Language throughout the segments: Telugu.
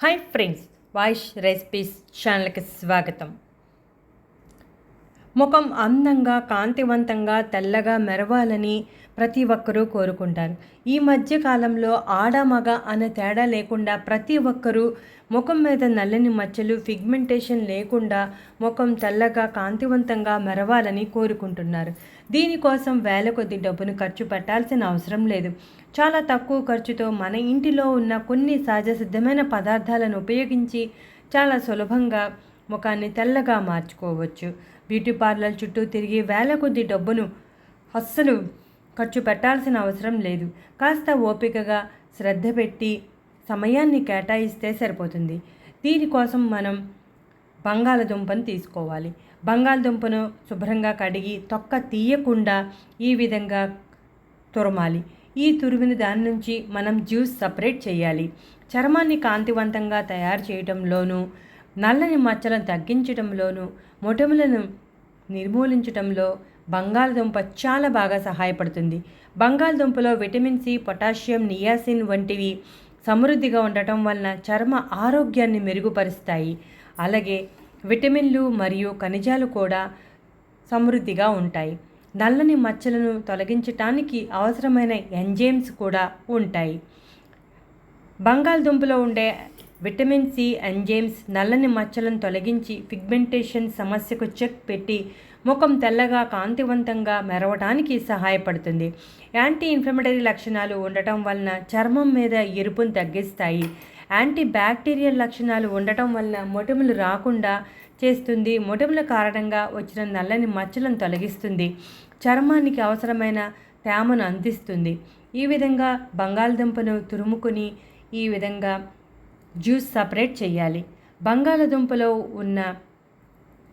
హాయ్ ఫ్రెండ్స్ వాయిష్ రెసిపీస్ ఛానల్కి స్వాగతం. ముఖం అందంగా కాంతివంతంగా తెల్లగా మెరవాలని ప్రతి ఒక్కరూ కోరుకుంటారు. ఈ మధ్య కాలంలో ఆడ మగ అనే తేడా లేకుండా ప్రతి ఒక్కరూ ముఖం మీద నల్లని మచ్చలు ఫిగ్మెంటేషన్ లేకుండా ముఖం తెల్లగా కాంతివంతంగా మెరవాలని కోరుకుంటున్నారు. దీనికోసం వేల కొద్ది డబ్బును ఖర్చు పెట్టాల్సిన అవసరం లేదు. చాలా తక్కువ ఖర్చుతో మన ఇంటిలో ఉన్న కొన్ని సహజ సిద్ధమైన పదార్థాలను ఉపయోగించి చాలా సులభంగా ముఖాన్ని తెల్లగా మార్చుకోవచ్చు. బ్యూటీ పార్లర్ చుట్టూ తిరిగి వేల కొద్ది డబ్బును అస్సలు ఖర్చు పెట్టాల్సిన అవసరం లేదు. కాస్త ఓపికగా శ్రద్ధ పెట్టి సమయాన్ని కేటాయిస్తే సరిపోతుంది. దీనికోసం మనం బంగాళదుంపను తీసుకోవాలి. బంగాళదుంపను శుభ్రంగా కడిగి తొక్క తీయకుండా ఈ విధంగా తురమాలి. ఈ తురిమిన దాని నుంచి మనం జ్యూస్ సపరేట్ చేయాలి. చర్మాన్ని కాంతివంతంగా తయారు చేయడంలోనూ నల్లని మచ్చలను తగ్గించడంలోనూ మొటములను నిర్మూలించడంలో బంగాళదుంప చాలా బాగా సహాయపడుతుంది. బంగాళదుంపలో విటమిన్ సి పొటాషియం నియాసిన్ వంటివి సమృద్ధిగా ఉండటం వలన చర్మ ఆరోగ్యాన్ని మెరుగుపరుస్తాయి. అలాగే విటమిన్లు మరియు ఖనిజాలు కూడా సమృద్ధిగా ఉంటాయి. నల్లని మచ్చలను తొలగించటానికి అవసరమైన ఎంజైమ్స్ కూడా ఉంటాయి. బంగాళదుంపలో ఉండే విటమిన్ సి ఎంజైమ్స్ నల్లని మచ్చలను తొలగించి పిగ్మెంటేషన్ సమస్యకు చెక్ పెట్టి ముఖం తెల్లగా కాంతివంతంగా మెరవడానికి సహాయపడుతుంది. యాంటీ ఇన్ఫ్లమటరీ లక్షణాలు ఉండటం వలన చర్మం మీద ఎరుపును తగ్గిస్తాయి. యాంటీ బ్యాక్టీరియల్ లక్షణాలు ఉండటం వలన మొటిమలు రాకుండా చేస్తుంది. మొటిమల కారణంగా వచ్చిన నల్లని మచ్చలను తొలగిస్తుంది. చర్మానికి అవసరమైన తేమను అందిస్తుంది. ఈ విధంగా బంగాళదుంపను తురుముకుని ఈ విధంగా జ్యూస్ సపరేట్ చేయాలి బంగాళదుంపలో ఉన్న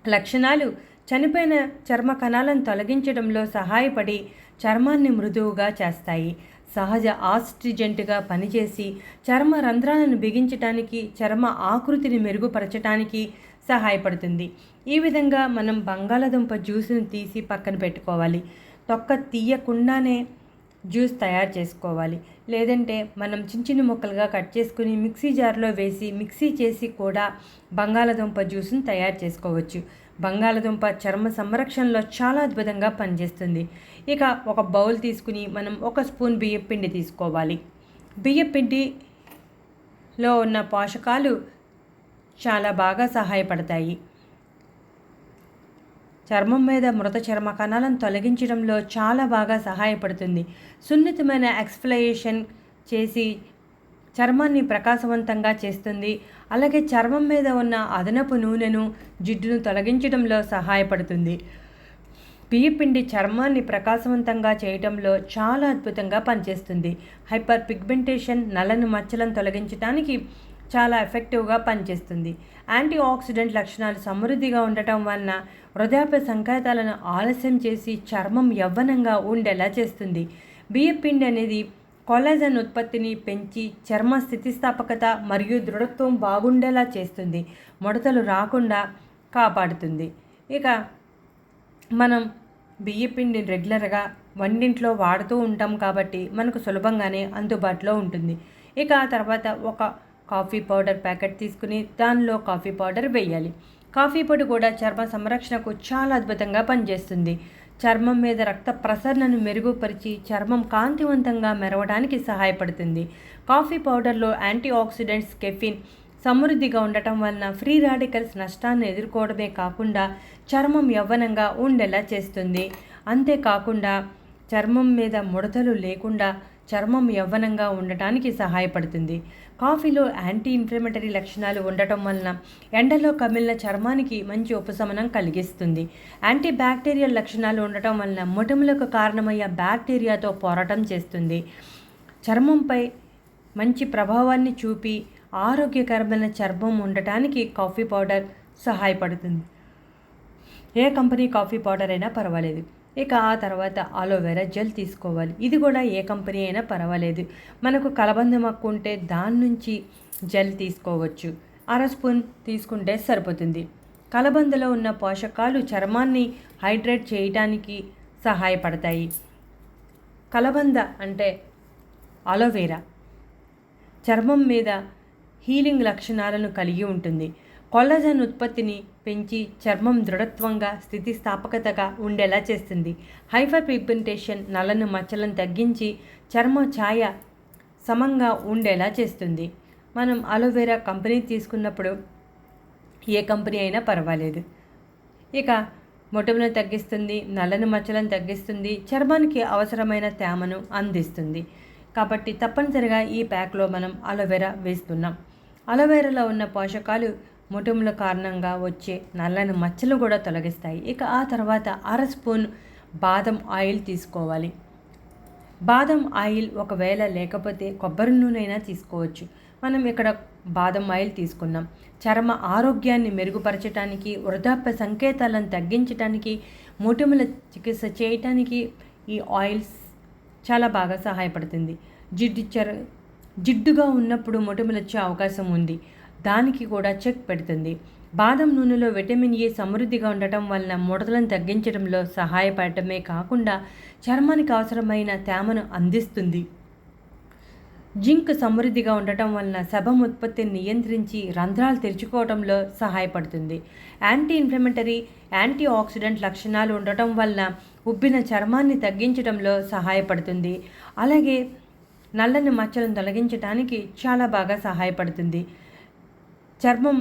లక్షణాలు చనిపోయిన చర్మ కణాలను తొలగించడంలో సహాయపడి చర్మాన్ని మృదువుగా చేస్తాయి. సహజ ఆస్ట్రిజెంట్గా పనిచేసి చర్మ రంధ్రాలను బిగించటానికి చర్మ ఆకృతిని మెరుగుపరచడానికి సహాయపడుతుంది. ఈ విధంగా మనం బంగాళదుంప జ్యూస్ను తీసి పక్కన పెట్టుకోవాలి. తొక్క తీయకుండానే జ్యూస్ తయారు చేసుకోవాలి. లేదంటే మనం చిన్న చిన్న ముక్కలుగా కట్ చేసుకుని మిక్సీ జార్లో వేసి మిక్సీ చేసి కూడా బంగాళదుంప జ్యూస్ను తయారు చేసుకోవచ్చు. బంగాళదుంప చర్మ సంరక్షణలో చాలా అద్భుతంగా పనిచేస్తుంది. ఇక ఒక బౌల్ తీసుకుని మనం ఒక స్పూన్ బియ్యం పిండి తీసుకోవాలి. బియ్యం పిండిలో ఉన్న పోషకాలు చాలా బాగా సహాయపడతాయి. చర్మం మీద మృత చర్మ కణాలను తొలగించడంలో చాలా బాగా సహాయపడుతుంది. సున్నితమైన ఎక్స్ఫ్లయేషన్ చేసి చర్మాన్ని ప్రకాశవంతంగా చేస్తుంది. అలాగే చర్మం మీద ఉన్న అదనపు నూనెను జిడ్డును తొలగించడంలో సహాయపడుతుంది. బియ్యపిండి చర్మాన్ని ప్రకాశవంతంగా చేయడంలో చాలా అద్భుతంగా పనిచేస్తుంది. హైపర్ పిగ్మెంటేషన్ నల్లని మచ్చలను తొలగించడానికి చాలా ఎఫెక్టివ్గా పనిచేస్తుంది. యాంటీ ఆక్సిడెంట్ లక్షణాలు సమృద్ధిగా ఉండటం వలన వృధాప్య సంకేతాలను ఆలస్యం చేసి చర్మం యవ్వనంగా ఉండేలా చేస్తుంది. బియ్యపిండి అనేది కొలాజన్ ఉత్పత్తిని పెంచి చర్మ స్థితిస్థాపకత మరియు దృఢత్వం బాగుండేలా చేస్తుంది. ముడతలు రాకుండా కాపాడుతుంది. ఇక మనం బియ్యపిండిని రెగ్యులర్గా వంటింట్లో వాడుతూ ఉంటాం కాబట్టి మనకు సులభంగానే అందుబాటులో ఉంటుంది. ఇక ఆ తర్వాత ఒక కాఫీ పౌడర్ ప్యాకెట్ తీసుకుని దానిలో కాఫీ పౌడర్ వేయాలి. కాఫీ పొడి కూడా చర్మ సంరక్షణకు చాలా అద్భుతంగా పనిచేస్తుంది. చర్మం మీద రక్త ప్రసరణను మెరుగుపరిచి చర్మం కాంతివంతంగా మెరవడానికి సహాయపడుతుంది. కాఫీ పౌడర్లో యాంటీ ఆక్సిడెంట్స్ కెఫిన్ సమృద్ధిగా ఉండటం వలన ఫ్రీ రాడికల్స్ నష్టాన్ని ఎదుర్కోవడమే కాకుండా చర్మం యవ్వనంగా ఉండేలా చేస్తుంది. అంతేకాకుండా చర్మం మీద ముడతలు లేకుండా చర్మం యవ్వనంగా ఉండటానికి సహాయపడుతుంది. కాఫీలో యాంటీ ఇన్ఫ్లమేటరీ లక్షణాలు ఉండటం వలన ఎండలో కమిలిన చర్మానికి మంచి ఉపశమనం కలిగిస్తుంది. యాంటీ బ్యాక్టీరియల్ లక్షణాలు ఉండటం వలన మొటిములకు కారణమయ్యే బ్యాక్టీరియాతో పోరాటం చేస్తుంది. చర్మంపై మంచి ప్రభావాన్ని చూపి ఆరోగ్యకరమైన చర్మం ఉండటానికి కాఫీ పౌడర్ సహాయపడుతుంది. ఏ కంపెనీ కాఫీ పౌడర్ అయినా పర్వాలేదు. ఇక ఆ తర్వాత అలోవెరా జెల్ తీసుకోవాలి. ఇది కూడా ఏ కంపెనీ అయినా పర్వాలేదు. మనకు కలబంద మక్కు ఉంటే దాని నుంచి జెల్ తీసుకోవచ్చు. అర స్పూన్ తీసుకుంటే సరిపోతుంది. కలబందలో ఉన్న పోషకాలు చర్మాన్ని హైడ్రేట్ చేయటానికి సహాయపడతాయి. కలబంద అంటే అలోవెరా చర్మం మీద హీలింగ్ లక్షణాలను కలిగి ఉంటుంది. కొల్లజన్ ఉత్పత్తిని పెంచి చర్మం దృఢత్వంగా స్థితిస్థాపకతగా ఉండేలా చేస్తుంది. హైపర్ పిగ్మెంటేషన్ నల్లను మచ్చలను తగ్గించి చర్మ ఛాయ సమంగా ఉండేలా చేస్తుంది. మనం అలోవెరా కంపెనీ తీసుకున్నప్పుడు ఏ కంపెనీ అయినా పర్వాలేదు. ఇక మొటిమను తగ్గిస్తుంది నల్లని మచ్చలను తగ్గిస్తుంది చర్మానికి అవసరమైన తేమను అందిస్తుంది. కాబట్టి తప్పనిసరిగా ఈ ప్యాక్లో మనం అలోవెరా వేస్తున్నాం. అలోవెరాలో ఉన్న పోషకాలు మొటిమల కారణంగా వచ్చే నల్లని మచ్చలు కూడా తొలగిస్తాయి. ఇక ఆ తర్వాత అర స్పూన్ బాదం ఆయిల్ తీసుకోవాలి. బాదం ఆయిల్ ఒకవేళ లేకపోతే కొబ్బరి నూనె తీసుకోవచ్చు. మనం ఇక్కడ బాదం ఆయిల్ తీసుకున్నాం. చర్మ ఆరోగ్యాన్ని మెరుగుపరచడానికి వృద్ధాప్య సంకేతాలను తగ్గించడానికి మొటిమల చికిత్స చేయటానికి ఈ ఆయిల్స్ చాలా బాగా సహాయపడుతుంది. జిడ్డు చర్ జిడ్డుగా ఉన్నప్పుడు మొటిమలు వచ్చే అవకాశం ఉంది. దానికి కూడా చెక్ పెడుతుంది. బాదం నూనెలో విటమిన్ ఏ సమృద్ధిగా ఉండటం వలన ముడతలను తగ్గించడంలో సహాయపడటమే కాకుండా చర్మానికి అవసరమైన తేమను అందిస్తుంది. జింక్ సమృద్ధిగా ఉండటం వలన శబం ఉత్పత్తిని నియంత్రించి రంధ్రాలు తెరుచుకోవడంలో సహాయపడుతుంది. యాంటీ ఇన్ఫ్లమేటరీ యాంటీ ఆక్సిడెంట్ లక్షణాలు ఉండటం వలన ఉబ్బిన చర్మాన్ని తగ్గించడంలో సహాయపడుతుంది. అలాగే నల్లని మచ్చలను తొలగించడానికి చాలా బాగా సహాయపడుతుంది. చర్మం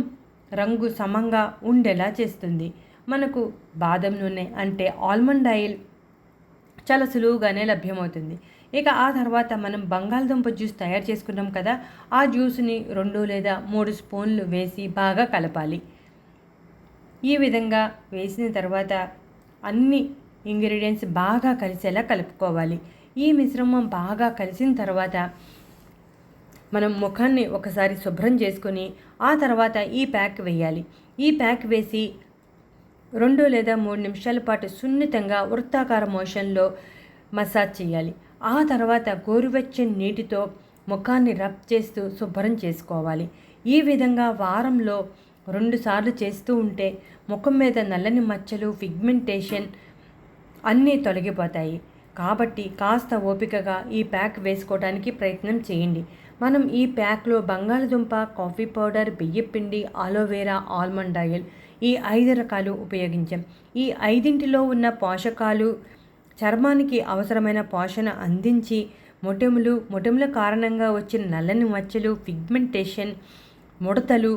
రంగు సమంగా ఉండేలా చేస్తుంది. మనకు బాదం నూనె అంటే ఆల్మండ్ ఆయిల్ చాలా సులువుగానే లభ్యమవుతుంది. ఇక ఆ తర్వాత మనం బంగాళదుంప జ్యూస్ తయారు చేసుకున్నాం కదా ఆ జ్యూస్ని రెండు లేదా మూడు స్పూన్లు వేసి బాగా కలపాలి. ఈ విధంగా వేసిన తర్వాత అన్ని ఇంగ్రీడియంట్స్ బాగా కలిసేలా కలుపుకోవాలి. ఈ మిశ్రమం బాగా కలిసిన తర్వాత మనం ముఖాన్ని ఒకసారి శుభ్రం చేసుకొని ఆ తర్వాత ఈ ప్యాక్ వేయాలి. ఈ ప్యాక్ వేసి రెండు లేదా మూడు నిమిషాల పాటు సున్నితంగా వృత్తాకార మోషన్లో మసాజ్ చేయాలి. ఆ తర్వాత గోరువెచ్చని నీటితో ముఖాన్ని రబ్ చేస్తూ శుభ్రం చేసుకోవాలి. ఈ విధంగా వారంలో రెండుసార్లు చేస్తూ ఉంటే ముఖం మీద నల్లని మచ్చలు పిగ్మెంటేషన్ అన్నీ తొలగిపోతాయి. కాబట్టి కాస్త ఓపికగా ఈ ప్యాక్ వేసుకోవడానికి ప్రయత్నం చేయండి. మనం ఈ ప్యాక్లో బంగాళదుంప కాఫీ పౌడర్ బియ్యపిండి ఆలోవేరా ఆల్మండ్ ఆయిల్ ఈ ఐదు రకాలు ఉపయోగించాం. ఈ ఐదింటిలో ఉన్న పోషకాలు చర్మానికి అవసరమైన పోషణ అందించి మొటిములు మొటిముల కారణంగా వచ్చిన నల్లని మచ్చలు పిగ్మెంటేషన్ ముడతలు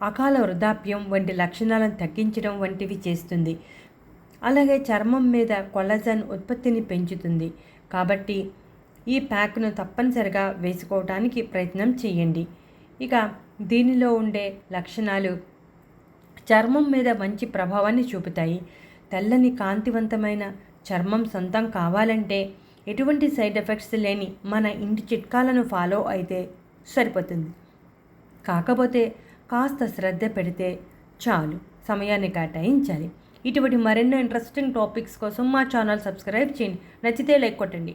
అకాల వృద్ధాప్యం వంటి లక్షణాలను తగ్గించడం వంటివి చేస్తుంది. అలాగే చర్మం మీద కొలజన్ ఉత్పత్తిని పెంచుతుంది. కాబట్టి ఈ ప్యాక్ను తప్పనిసరిగా వేసుకోవడానికి ప్రయత్నం చేయండి. ఇక దీనిలో ఉండే లక్షణాలు చర్మం మీద మంచి ప్రభావాన్ని చూపుతాయి. తెల్లని కాంతివంతమైన చర్మం సొంతం కావాలంటే ఎటువంటి సైడ్ ఎఫెక్ట్స్ లేని మన ఇంటి చిట్కాలను ఫాలో అయితే సరిపోతుంది. కాకపోతే కాస్త శ్రద్ధ పెడితే చాలు. సమయాన్ని కేటాయించాలి. ఇటువంటి మరెన్నో ఇంట్రెస్టింగ్ టాపిక్స్ కోసం మా ఛానల్ సబ్స్క్రైబ్ చేయండి. నచ్చితే లైక్ కొట్టండి.